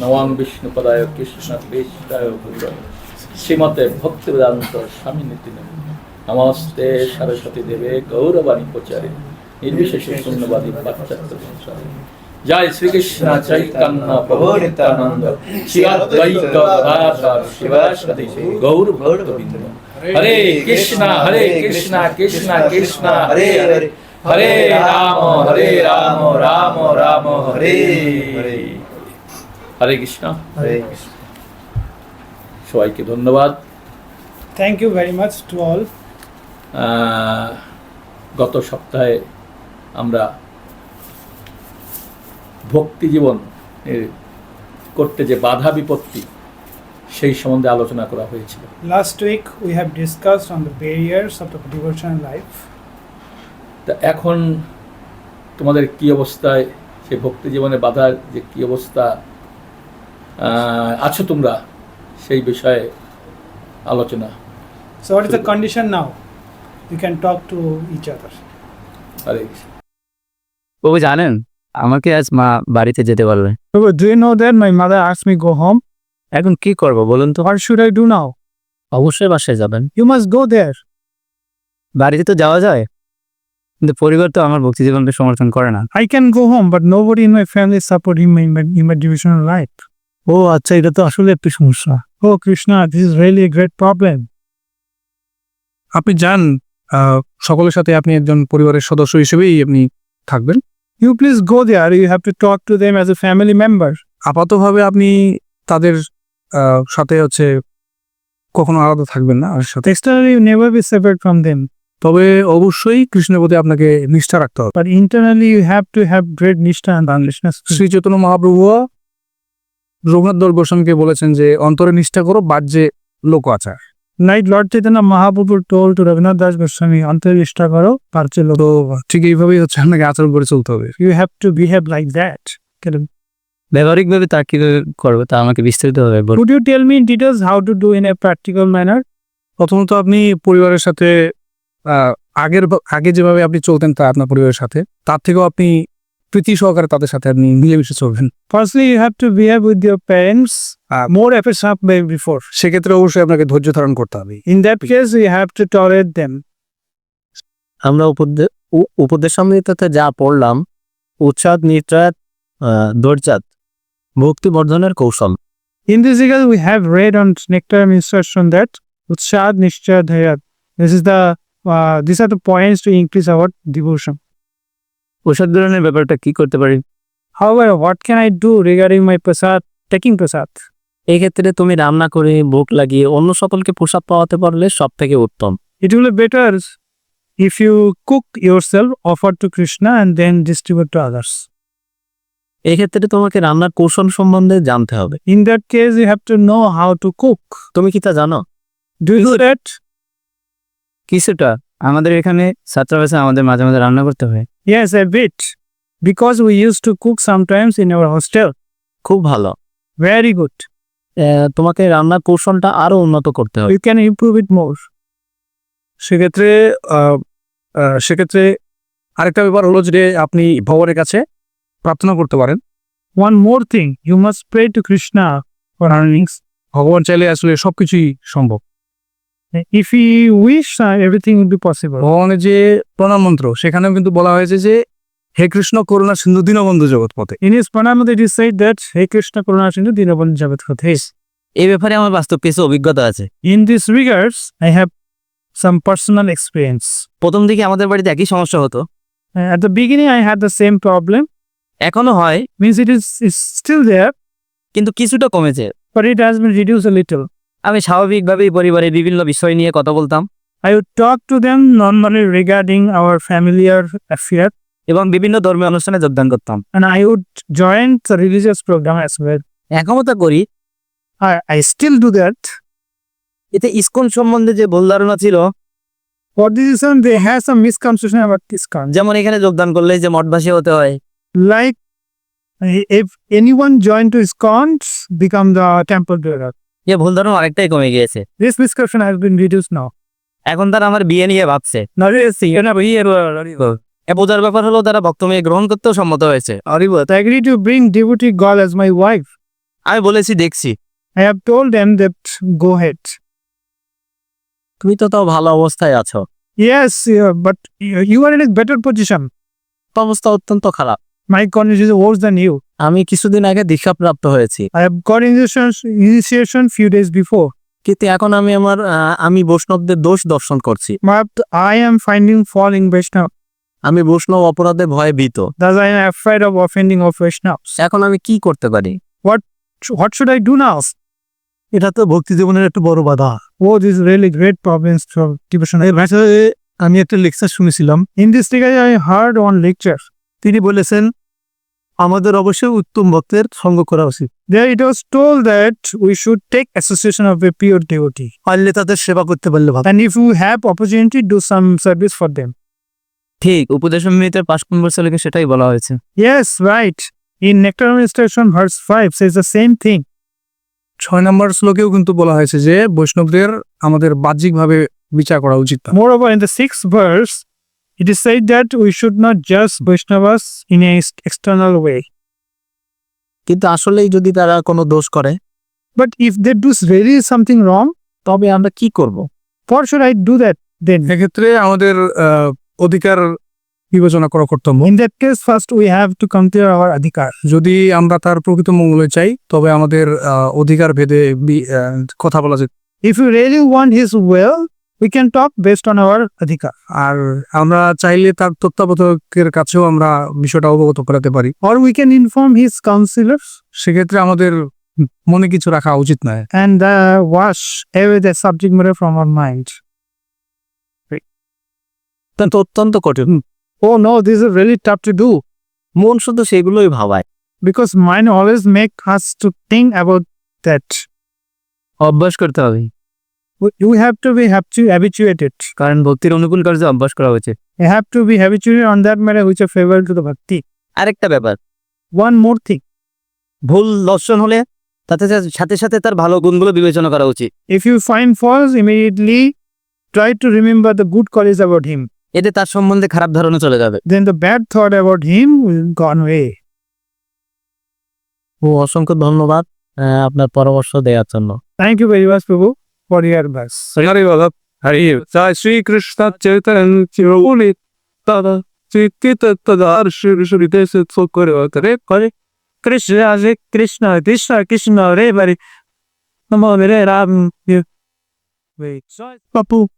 নমাং বিষ্ণুপদায় কৃষ্ণ গুরুরায় শ্রীমতে ভক্তিবেদান্ত স্বামী নীতি নমস্তে সরস্বতী দেবে গৌরবাণী প্রচারে। নির্বিশেষে শূন্যবাদী পাশ্চাত্য সংসারে। জয় শ্রীকৃষ্ণ চৈতন্য প্রভু নিত্যানন্দ শিবাদ্বৈত গদাধর শিবাসদি গৌর ভক্তবৃন্দ হরে কৃষ্ণ হরে কৃষ্ণ কৃষ্ণ কৃষ্ণ, হরে হরে। হরে রাম হরে রাম রাম রাম, হরে হরে। হরে কৃষ্ণ। সবাইকে ধন্যবাদ। Thank you very much to all গত সপ্তাহে আমরা ভক্তি জীবন করতে যে বাধা বিপত্তি সেই সম্বন্ধে আলোচনা করা হয়েছিল। Last week we have discussed on the barriers of the devotional life তা এখন তোমাদের কি অবস্থায় সেই ভক্তি জীবনে বাধার যে কি অবস্থা আছো তোমরা? সেই বিষয়ে আলোচনা so what is the condition now you can talk to each other আরে। বাবু জানেন আমাকে আজ মা বাড়িতে যেতে বললেন বাবু do you know that my mother asks me go home এখন কি করব বলুন তো? আর শুড আই ডু নাও অবশ্যই বাসায় যাবেন। ইউ মাস্ট গো देयर বাড়িতে তো যাওয়া যায় কিন্তু পরিবার তো আমার ভক্তি জীবনকে সমর্থন করে না। I can go home but nobody in my family support him in my imagination life ও আচ্ছা এটা তো আসলে একটি সমস্যা। ও Krishna this is really great problem আপনি যান সকলের সাথে আপনি একজন পরিবারের সদস্য হিসেবেই আপনি থাকবেন। You please go there you have to talk to them as a family member আপাতভাবে আপনি তাদের সাথে হচ্ছে কখনো আলাদা থাকবেন না সাথে। Externally you never be separate from them তবে অবশ্যই কৃষ্ণের প্রতি আপনাকে নিষ্ঠা রাখতে হবে। But internally you have to have great নিষ্ঠা অ্যান্ড আনলেসনেস শ্রী চৈতন্য মহাপ্রভু রঘুনাথ দল গোস্বামীকে বলেছেন যে অন্তরে নিষ্ঠা করো বাজ্যে লোক আচার নাইট লর্ড চেতনা মহাপ্রভুর টোল টু রবীন্দ্রনাথ দাস গোস্বামী অন্তরে নিষ্ঠা করো বাজ্যে লোক ঠিক এইভাবেই হচ্ছে আপনাকে আচরণ করে চলতে হবে। You have to behave like that ব্যবহারিকভাবে তা কি করবে তা আমাকে বিস্তারিত হবে would you tell me in details how to do in a practical manner প্রথমত আপনি পরিবারের সাথে আগের আগে যেভাবে আপনি চলতেন তা আপনার পরিবারের সাথে তার থেকেও আপনি প্রীতি সহকারে তাদের সাথে আপনি মিলেমিশে চলবেন। Firstly you have to behave with your parents more এফেস হাফ মে বিফোর সেক্ষেত্রে অবশ্যই আপনাকে ধৈর্য ধারণ করতে হবে। In that case you have to tolerate them আমরা উপদেশ সম্মিলিততে যা পড়লাম উৎসাহ নিত্রাত দর্জাত ভক্তি বর্ধনের কৌশল। In this eagle we have read on nectar instruction that উৎসাহ নিশ্চয় ধৈর্য। This is the this are the points to increase our devotion prasad গ্রহণের ব্যাপারটা কি করতে পারি? How are what can I do regarding my prasad taking prasad এই ক্ষেত্রে তুমি রান্না করে ভোগ লাগিয়ে অন্য সকলকে প্রসাদ পাওয়াতে পারলে সব থেকে উত্তম। It will better if you cook your self offer to Krishna and then distribute to others এই ক্ষেত্রে তোমাকে রান্নার কৌশল সম্বন্ধে জানতে হবে। In that case you have to know how to cook তুমি কি তা জানো? ডু ইউ দ্যাট কিছুটা আমাদের এখানে ছাত্রাবাসে আমাদের মাঝে মাঝে রান্না করতে হয়। Yes a bit because we use to cook sometimes in our hostel খুব ভালো। ভেরি গুড তোমাকে রান্নার কৌশলটা আরও উন্নত করতে হবে you can improve it more সেক্ষেত্রে সেক্ষেত্রে আরেকটা ব্যাপার হলো যে আপনি ভগবানের কাছে প্রার্থনা করতে পারেন। One more thing you must pray to Krishna for earnings ভগবান চাইলে আসলে সবকিছুই সম্ভব। If he wish everything would be possible ভগবানের যে প্রণাম মন্ত্র সেখানেও কিন্তু বলা হয়েছে যে হে কৃষ্ণ করুণা সিন্ধু দীনবন্ধু জগৎ পথে। ইন ইস প্রণাম দিট ইস সেই দ্যাট হে কৃষ্ণ করুণা সিন্ধু দীনবন্ধু জগৎ পথে। এই ব্যাপারে আমার বাস্তব কিছু অভিজ্ঞতা আছে। In this regards I have some personal experience প্রথম দিকে আমাদের বাড়িতে একই সমস্যা হতো। At the beginning I had the same problem এখনও হয়। Means it is still there কিন্তু কিছুটা কমেছে। But it has been reduce a little আমি স্বাভাবিকভাবেই পরিবারের বিভিন্ন বিষয় নিয়ে কথা বলতাম। I would talk to them normally regarding our familiar affair এবং বিভিন্ন ধর্মীয় অনুষ্ঠানে যোগদান করতাম। And I would join the religious program as well এখনও করি। আর আই স্টিল ডু দ্যাট এতে ইসকন সম্বন্ধে যে ভুল ধারণা ছিল ফর দিস ইজন they has some misconception about ISKCON যেমন এখানে যোগদান করলে যে মঠবাসী হতে হয়। Like if anyone join to ISKCON become the temple dweller যে ভুল ধরুন অনেকটাই কমে গিয়েছে। এখন তারা আমার বিয়ে নিয়ে ভাবছে। এ পূজার ব্যাপার হলো তারা বক্তব্য গ্রহণ করতেও সম্মত হয়েছে। আমি বলেছি দেখছি। তুমি তো তাও ভালো অবস্থায় আছো। Yes but you are in better position তো অবস্থা অত্যন্ত খারাপ। মাই কন্ডিশন ইজ ইউ আমি কিছুদিন আগে দীক্ষা প্রাপ্ত হয়েছি কিন্তু এখন আমি আমার আমি বৈষ্ণবদের দোষ দর্শন করছি। আমি বৈষ্ণব অপরাধে ভয় ভীত। এখন আমি কি করতে পারি? এটা তো ভক্তি জীবনের একটা বড় বাধা। ও this really great problem for depression আমি একটা লেকচার শুনেছিলাম। In I heard one lecture তিনি বলেছেন আমাদের অবশ্যই উত্তম ভক্তের সঙ্গ করা উচিত। It was told that we should take association of a pure devotee পারলে তাদের সেবা করতে পারলে ভালো। If you have opportunity do some service for them ঠিক উপদেশ মিতে পাঁচ কম্বর সালে সেটাই বলা হয়েছে। Yes right in nectar instruction verse five says the same thing ছয় নম্বর শ্লোকেও কিন্তু বলা হয়েছে যে বৈষ্ণবদের আমাদের বাহ্যিকভাবে বিচার করা উচিত। Moreover in six verse it is said that we should not judge Vaishnavas in a ex- external way. কিন্তু আসলেই যদি তারা কোনো দোষ করে But if they do really something wrong, তবে আমরা কি করব what should I do that then? এক্ষেত্রে আমাদের অধিকার বিবেচনা করা কর্তব্য In that case, first we have to consider our adhikar. যদি আমরা তার প্রকৃত মঙ্গলে চাই তবে আমাদের আহ, অধিকার ভেদে কথা বলা যায় If you really want his will, we can talk best on our অধিকার আর আমরা চাইলে তার তত্ত্বাবধায়কের কাছেও আমরা বিষয়টা অবগত করাতে পারি। Or we can inform his counsellor সেক্ষেত্রে আমাদের মনে কিছু রাখা উচিত নয়। And the wash off the subject matter from our mind তা তো অত্যন্ত কঠিন। ও no this is really tough to do মন শুধু সেগুলোই ভাবায়। Because mind always make us to think about that অভ্যাস করতে হবে। You have to be have to habituated কারণ ভক্তির অনুকূল কার্য অভ্যাস করা হয়েছে। You have to be habituated on that matter which are to the bhakti আরেকটা ব্যাপার। ওয়ান মোর থিং ভুল দর্শন হলে তাতে সাথে সাথে তার ভালো গুণগুলো বিবেচনা করা উচিত। If you find faults immediately try to remember the college about him এতে তার সম্বন্ধে খারাপ ধারণা চলে যাবে। Then the bad thought about him will gone way ও অসংখ্য ধন্যবাদ আপনার পরামর্শ দেওয়ার জন্য। থ্যাংক ইউ ভেরি মাচ প্রভু your advice. হরি বল হরি জয় শ্রী কৃষ্ণ চৈতন্য রঘুনি দাদা চিত্তিত তদার শ্রী শ্রী দেশ করে করে করে Hare Krishna, Krishna, Krishna, Hare Hare. Namo Hare Ram. Wait. Papu.